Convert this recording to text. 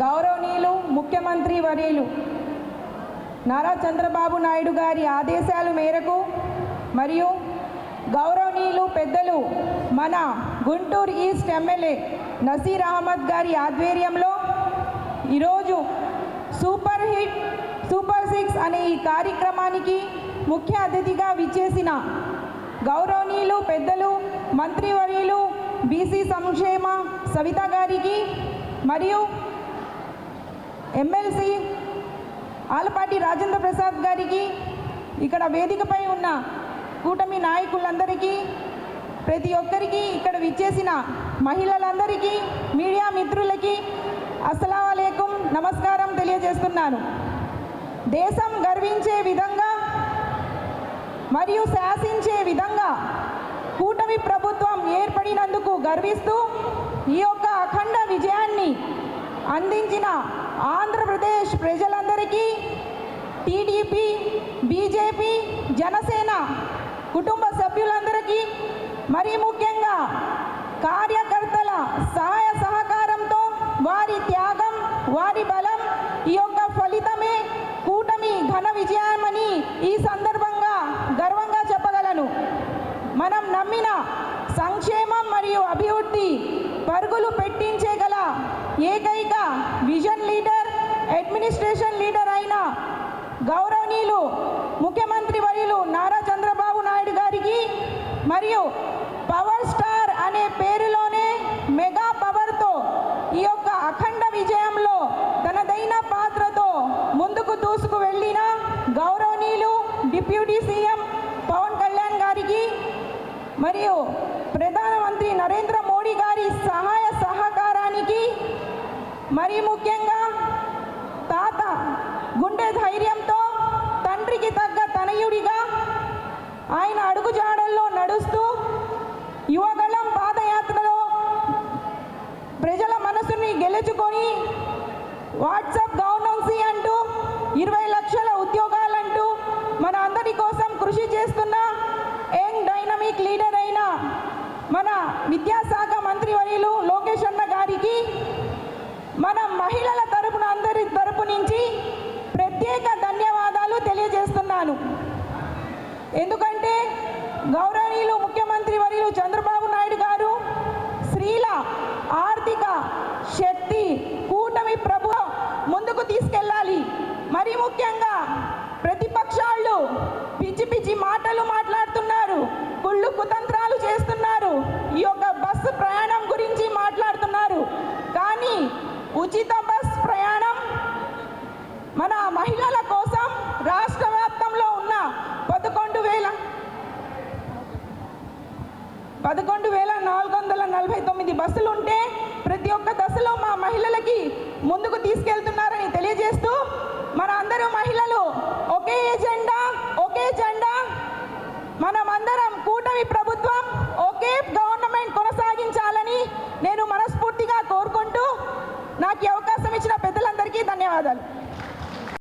గౌరవనీయులు ముఖ్యమంత్రి వర్యులు నారా చంద్రబాబు నాయుడు గారి ఆదేశాల మేరకు మరియు గౌరవనీయులు పెద్దలు మన గుంటూరు ఈస్ట్ ఎమ్మెల్యే నసీర్ అహ్మద్ గారి ఆధ్వర్యంలో ఈరోజు సూపర్ హిట్ సూపర్ సిక్స్ అనే ఈ కార్యక్రమానికి ముఖ్య అతిథిగా విచ్చేసిన గౌరవనీయులు పెద్దలు మంత్రివర్యులు బీసీ సంక్షేమ సవిత గారికి మరియు ఎమ్మెల్సీ ఆలపాటి రాజేంద్ర ప్రసాద్ గారికి ఇక్కడ వేదికపై ఉన్న కూటమి నాయకులందరికీ ప్రతి ఒక్కరికి ఇక్కడ విచ్చేసిన మహిళలందరికీ మీడియా మిత్రులకి అస్సలం నమస్కారం తెలియజేస్తున్నాను. దేశం గర్వించే విధంగా మరియు శాసించే విధంగా కూటమి ప్రభుత్వం ఏర్పడినందుకు గర్విస్తూ ఈ యొక్క అఖండ విజయాన్ని అందించిన ఆంధ్రప్రదేశ్ ప్రజలందరికీ టీడీపీ బీజేపీ జనసేన కుటుంబ సభ్యులందరికీ మరీ ముఖ్యంగా కార్యకర్తల సహాయ సహకారంతో వారి త్యాగం వారి బలం ఈ యొక్క ఫలితమే కూటమి ఘన విజయమని ఈ సందర్భంగా గర్వంగా చెప్పగలను. మనం నమ్మిన సంక్షేమం మరియు అభివృద్ధి పరుగులు పెట్టించేగల ఏకైక విజన్ లీడర్ అడ్మినిస్ట్రేషన్ లీడర్ అయిన గౌరవనీయులు ముఖ్యమంత్రి వర్యులు నారా చంద్రబాబు నాయుడు గారికి మరియు పవర్ స్టార్ అనే పేరులోనే మెగా పవర్తో ఈ యొక్క అఖండ విజయంలో తనదైన పాత్రతో ముందుకు దూసుకు వెళ్ళిన గౌరవనీయులు డిప్యూటీ సీఎం పవన్ కళ్యాణ్ గారికి మరియు ప్రధానమంత్రి నరేంద్ర మోడీ గారి సహాయ సహకారానికి మరీ ముఖ్యంగా తాత గుండె ధైర్యంతో తండ్రికి తగ్గ తనయుడిగా ఆయన అడుగుజాడల్లో నడుస్తూ యువగళం పాదయాత్రలో ప్రజల మనసుని గెలుచుకొని వాట్సాప్ గవర్నెన్సీ అంటూ ఇరవై లక్షల ఉద్యోగాలంటూ మన అందరి కోసం కృషి చేస్తున్న యంగ్ డైనమిక్ లీడర్ అయిన మన విద్యాశాఖ మంత్రివర్యులు లోకేష్ అన్న గారికి మన మహిళల తరపున అందరి తరపు నుంచి ప్రత్యేక ధన్యవాదాలు తెలియజేస్తున్నాను. ఎందుకంటే గౌరవనీయులు ముఖ్యమంత్రి వర్యులు చంద్రబాబు నాయుడు గారు స్త్రీల ఆర్థిక శక్తి కూటమి ప్రభు ముందుకు తీసుకెళ్ళాలి. మరి ముఖ్యంగా ప్రతిపక్షాళ్ళు పిచ్చి పిచ్చి మాటలు మాట్లాడుతున్నారు కుళ్ళు కుతంత్రాలు చేస్తున్నారు ఈ యొక్క బస్సు ప్రయాణం గురించి మాట్లాడుతున్నారు కానీ ఉచిత బస్ ప్రయాణం మన మహిళల కోసం రాష్ట్ర వ్యాప్తంలో ఉన్న పదకొండు వేల పదకొండు వేల నాలుగు వందల నలభై తొమ్మిది బస్సులు ఉంటే ప్రతి ఒక్క దశలో మా మహిళలకి ముందుకు తీసుకెళ్తున్నారని తెలియజేస్తూ మన అందరూ మహిళలు ఒకే ఎజెండా ఒకే జెండా మనమందరం కూటమి ప్రభుత్వం ఒకే గవర్నమెంట్ కొనసాగించాలని నేను నాకు అవకాశం ఇచ్చిన పెద్దలందరికీ ధన్యవాదాలు.